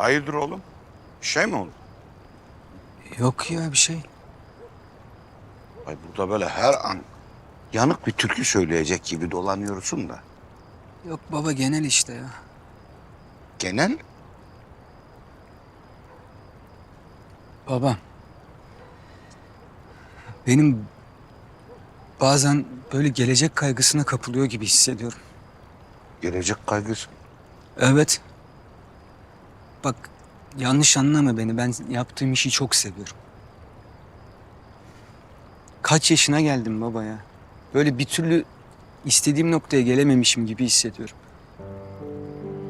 Hayırdır oğlum? Bir şey mi oldu? Yok ya bir şey. Ay burada böyle her an yanık bir türkü söyleyecek gibi dolanıyorsun da. Yok baba genel işte ya. Genel Baba. Benim bazen böyle gelecek kaygısına kapılıyor gibi hissediyorum. gelecek kaygısı. Evet. Bak yanlış anlama beni. Ben yaptığım işi çok seviyorum. Kaç yaşına geldim baba ya. Böyle bir türlü istediğim noktaya gelememişim gibi hissediyorum.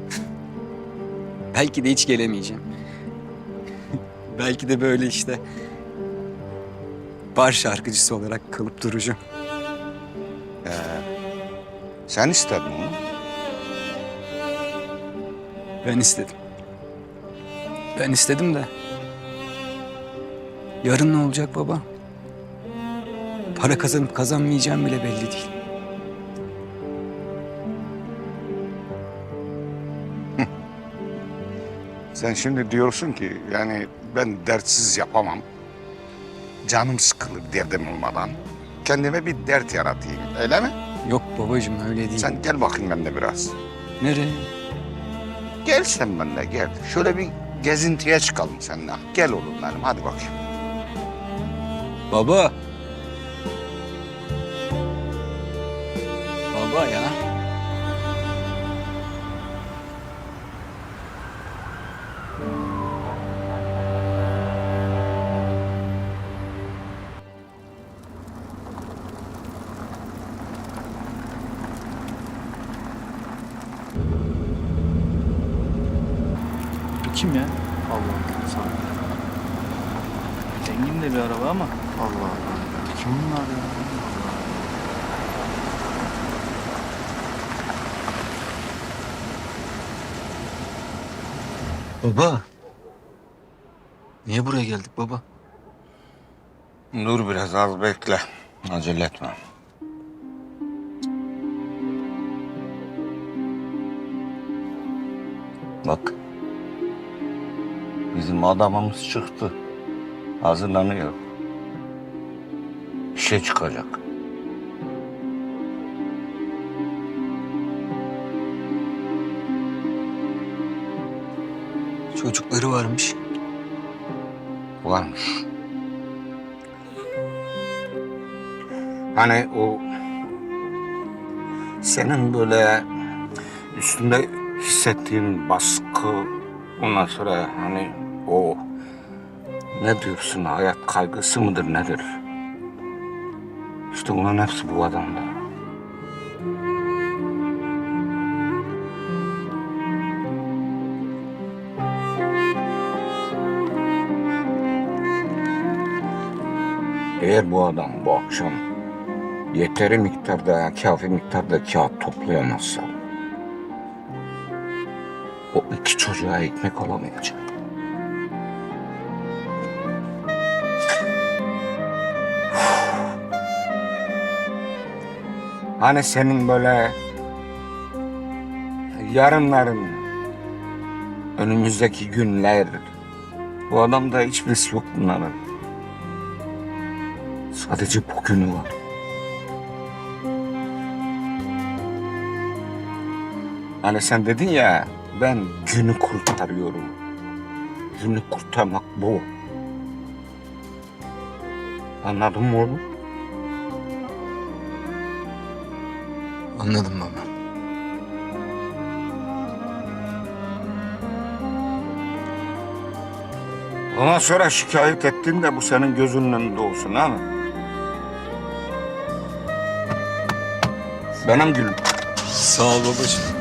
Belki de hiç gelemeyeceğim. Belki de böyle işte bar şarkıcısı olarak kalıp duracağım. Sen istedin onu. Ben istedim. Ben istedim de. Yarın ne olacak baba? Para kazanıp kazanmayacağım bile belli değil. Sen şimdi diyorsun ki yani ben dertsiz yapamam. Canım sıkılır derdim olmadan. Kendime bir dert yaratayım. Öyle mi? Yok babacığım öyle değil. Sen gel bakayım benimle biraz. Nereye? Gel sen benimle gel. Şöyle bir gezintiye çıkalım seninle. Gel oğlum benim hadi bakayım. Baba. Baba ya. Kim ya? Allah ol. Zengin de bir araba ama. Allah Allah. Kim bunlar ya? Baba. Niye buraya geldik baba? Dur biraz az bekle. Acele etme. Bak. Bizim adamımız çıktı. Hazırlanıyor. Bir şey çıkacak. Çocukları varmış. Varmış. Hani o senin böyle üstünde hissettiğin baskı ondan sonra hani o ne diyorsun hayat kaygısı mıdır nedir? İşte bunların hepsi bu adamda. Eğer bu adam bu akşam yeteri miktarda, kafi miktarda kağıt toplayamazsa o iki çocuğa ekmek alamayacak. Hani senin böyle yarınların, önümüzdeki günler, bu adamda hiçbirisi yok bunların. Sadece bugünü var. Hani sen dedin ya ben günü kurtarıyorum. Günü kurtarmak bu. Anladın mı oğlum? Anladım baba. Ondan sonra şikayet ettin de bu senin gözünün önünde olsun ha mı? Benim gülüm. Sağ ol babacığım.